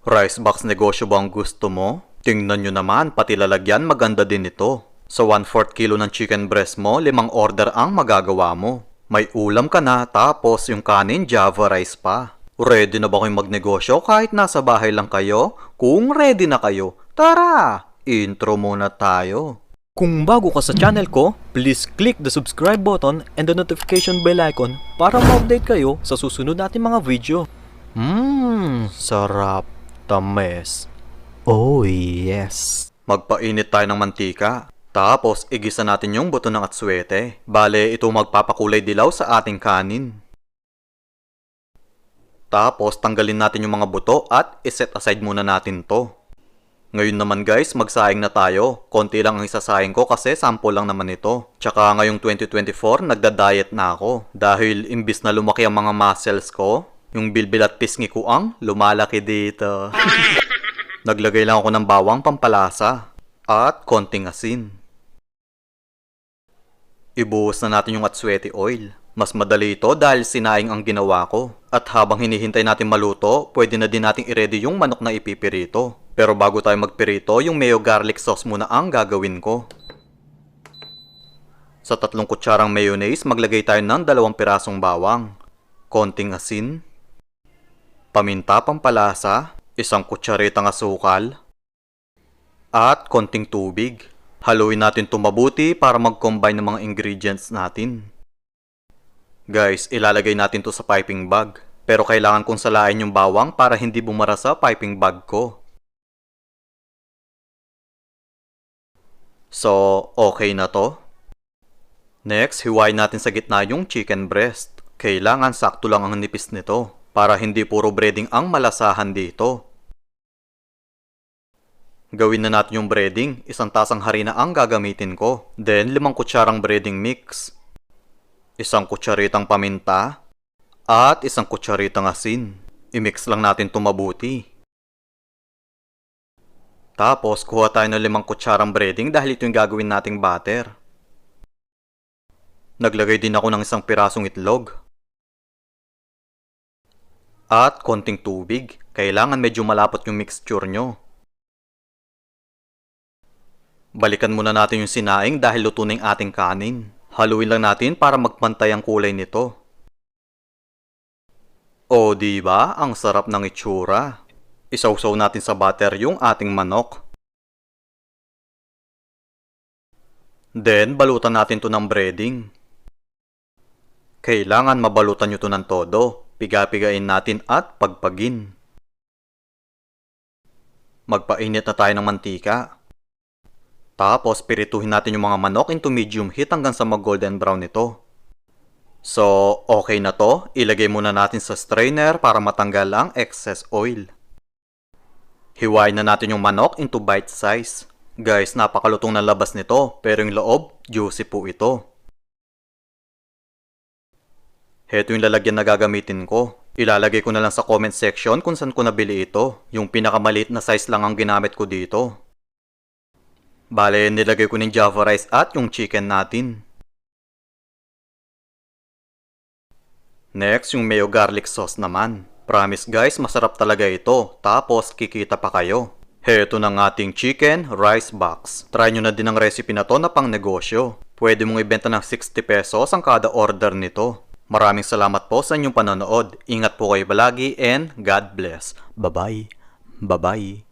Rice box negosyo ba ang gusto mo? Tingnan nyo naman, pati lalagyan maganda din ito. Sa 1/4 kilo ng chicken breast mo, limang order ang magagawa mo. May ulam ka na, tapos yung kanin java rice pa. Ready na ba kayong magnegosyo kahit nasa bahay lang kayo? Kung ready na kayo, tara! Intro muna tayo. Kung bago ka sa channel ko, please click the subscribe button and the notification bell icon para ma-update kayo sa susunod natin mga video. Mmm, sarap. Tames. Oh yes. Magpainit tayo ng mantika. Tapos, igisa natin yung buto ng atswete. Bale, ito magpapakulay dilaw sa ating kanin. Tapos, tanggalin natin yung mga buto at iset aside muna natin to. Ngayon naman guys, magsayang na tayo. Konti lang ang isasayang ko kasi sample lang naman ito. Tsaka ngayong 2024, nagda-diet na ako. Dahil imbis na lumaki ang mga muscles ko, yung bilbil at pisngi ko ang lumalaki dito. Naglagay lang ako ng bawang pampalasa at konting asin. Ibuhos na natin yung atswete oil. Mas madali ito dahil sinaing ang ginawa ko. At habang hinihintay natin maluto, pwede na din nating i-ready yung manok na ipipirito. Pero bago tayo magpirito, yung mayo garlic sauce muna ang gagawin ko. Sa tatlong kutsarang mayonnaise, maglagay tayo ng dalawang pirasong bawang, konting asin, paminta pampalasa, isang kutsaritang asukal, at konting tubig. Haluin natin ito mabuti para mag-combine ng mga ingredients natin. Guys, ilalagay natin to sa piping bag. Pero kailangan kong salain yung bawang para hindi bumara sa piping bag ko. So, okay na to? Next, hiwain natin sa gitna yung chicken breast. Kailangan sakto lang ang nipis nito para hindi puro breading ang malasahan dito. Gawin na natin yung breading. Isang tasang harina ang gagamitin ko. Then, limang kutsarang breading mix. Isang kutsaritang paminta. At isang kutsaritang asin. I-mix lang natin ito mabuti. Tapos, kuha tayo ng limang kutsarang breading dahil ito yung gagawin nating batter. Naglagay din ako ng isang pirasong itlog. At konting tubig. Kailangan medyo malapot yung mixture nyo. Balikan muna natin yung sinaing dahil luto na yung ating kanin. Haluin lang natin para magpantay ang kulay nito. O di ang sarap ng itsura. Isawsaw natin sa butter yung ating manok. Then, balutan natin to ng breading. Kailangan mabalutan nyo to ng todo. Piga-pigain natin at pagpagin. Magpainit na tayo ng mantika. Tapos, pirituhin natin yung mga manok into medium heat hanggang sa mag-golden brown ito. So, okay na to. Ilagay muna natin sa strainer para matanggal ang excess oil. Hiwain na natin yung manok into bite size. Guys, napakalutong na labas nito, pero yung loob, juicy po ito. Heto yung lalagyan na gagamitin ko. Ilalagay ko na lang sa comment section kung saan ko nabili ito. Yung pinakamaliit na size lang ang ginamit ko dito. Bale, nilagay ko ng java rice at yung chicken natin. Next, yung mayo garlic sauce naman. Promise guys, masarap talaga ito. Tapos, kikita pa kayo. Heto ng ating chicken rice box. Try nyo na din ang recipe na to na pang negosyo. Pwede mong ibenta ng 60 pesos ang kada order nito. Maraming salamat po sa inyong panonood. Ingat po kayo palagi and God bless. Bye-bye. Bye-bye.